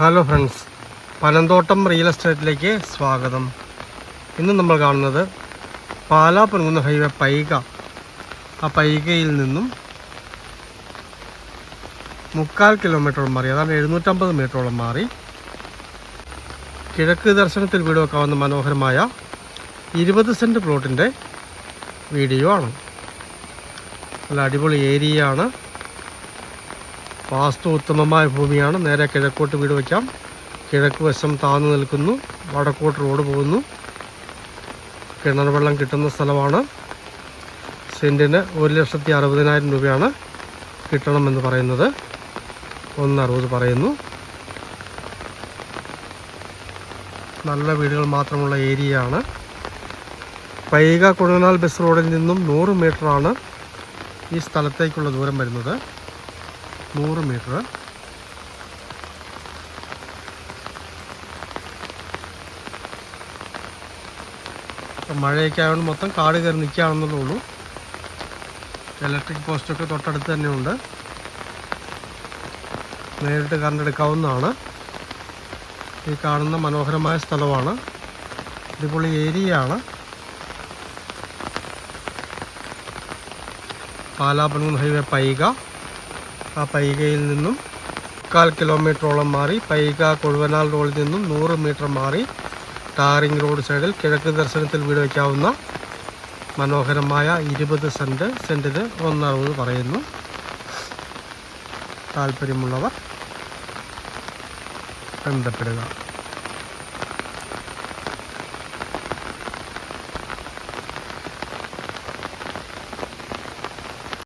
Hello friends Panamthottam real എസ്റ്റേറ്റിലേക്ക് സ്വാഗതം. ഇന്ന് നമ്മൾ കാണുന്നത് പാലാ പൊൻകുന്ന ഹൈവേ പൈക. ആ പൈകയിൽ നിന്നും മുക്കാൽ കിലോമീറ്ററോളം മാറി അതാണ് എഴുന്നൂറ്റമ്പത് മീറ്ററോളം മാറി കിഴക്ക് ദർശനത്തിൽ വീട് വെക്കാവുന്ന മനോഹരമായ ഇരുപത് സെന്റ് പ്ലോട്ടിന്റെ വീഡിയോ ആണ്. നല്ല അടിപൊളി ഏരിയയാണ് വാസ്തു ഉത്തമമായ ഭൂമിയാണ്. നേരെ കിഴക്കോട്ട് വീട് വയ്ക്കാം കിഴക്ക് വശം താന്നു നിൽക്കുന്നു. വടക്കോട്ട് റോഡ് പോകുന്നു. കിണർ വെള്ളം കിട്ടുന്ന സ്ഥലമാണ്. സെന്റിന് ഒരു ലക്ഷത്തി അറുപതിനായിരം രൂപയാണ് കിട്ടണമെന്ന് പറയുന്നത്. ഒന്ന് അറുപത് പറയുന്നു. നല്ല വീടുകൾ മാത്രമുള്ള ഏരിയയാണ്. പൈക കൊടുങ്ങനാൽ ബസ് റോഡിൽ നിന്നും നൂറ് മീറ്ററാണ് ഈ സ്ഥലത്തേക്കുള്ള ദൂരം വരുന്നത്. നൂറ് മീറ്റർ. മഴയൊക്കെ ആയതുകൊണ്ട് മൊത്തം കാട് കയറി നിൽക്കുകയാണെന്നേ ഉള്ളൂ. ഇലക്ട്രിക് പോസ്റ്റൊക്കെ തൊട്ടടുത്ത് തന്നെയുണ്ട്. നേരിട്ട് കറണ്ട് എടുക്കാവുന്നതാണ്. ഈ കാണുന്ന മനോഹരമായ സ്ഥലമാണ്. അടിപൊളി ഏരിയയാണ്. പാലാപൻകുന്ന് ഹൈവേ പൈക. ആ പൈകയിൽ നിന്നും മുക്കാൽ കിലോമീറ്ററോളം മാറി പൈക കൊഴുവനാൽ റോഡിൽ നിന്നും നൂറ് മീറ്റർ മാറി ടാറിംഗ് റോഡ് സൈഡിൽ കിഴക്ക് ദർശനത്തിൽ വീട് വയ്ക്കാവുന്ന മനോഹരമായ ഇരുപത് സെന്റ് സെന്റിന് ഒന്നറുപത് പറയുന്നു. താല്പര്യമുള്ളവർ ബന്ധപ്പെടുക.